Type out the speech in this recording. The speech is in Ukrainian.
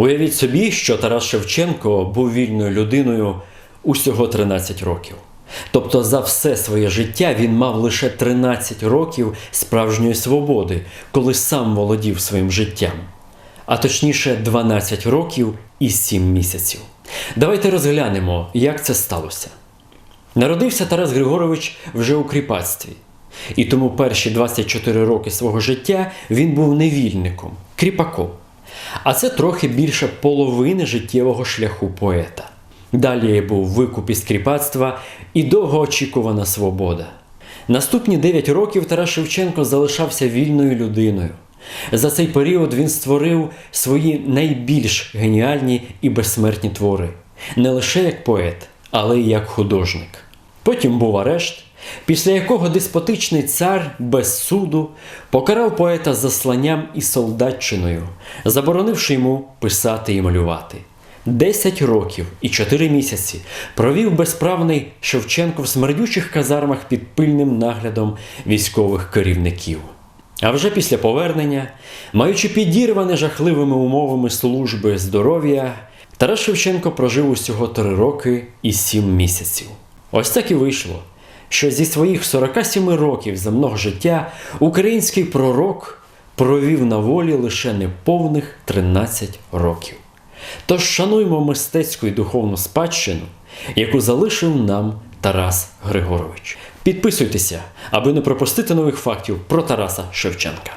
Уявіть собі, що Тарас Шевченко був вільною людиною усього 13 років. Тобто за все своє життя він мав лише 13 років справжньої свободи, коли сам володів своїм життям, а точніше 12 років і 7 місяців. Давайте розглянемо, як це сталося. Народився Тарас Григорович вже у кріпацтві, і тому перші 24 роки свого життя він був невільником, кріпаком. А це трохи більше половини життєвого шляху поета. Далі був викуп із кріпацтва і довгоочікувана свобода. Наступні 9 років Тарас Шевченко залишався вільною людиною. За цей період він створив свої найбільш геніальні і безсмертні твори не лише як поет, але й як художник. Потім був арешт, після якого деспотичний цар без суду покарав поета засланням і солдатчиною, заборонивши йому писати і малювати. Десять років і чотири місяці провів безправний Шевченко в смердючих казармах під пильним наглядом військових керівників. А вже після повернення, маючи підірване жахливими умовами служби здоров'я, Тарас Шевченко прожив усього три роки і сім місяців. Ось так і вийшло, що зі своїх 47 років земного життя український пророк провів на волі лише неповних 13 років. Тож шануймо мистецьку і духовну спадщину, яку залишив нам Тарас Григорович. Підписуйтеся, аби не пропустити нових фактів про Тараса Шевченка.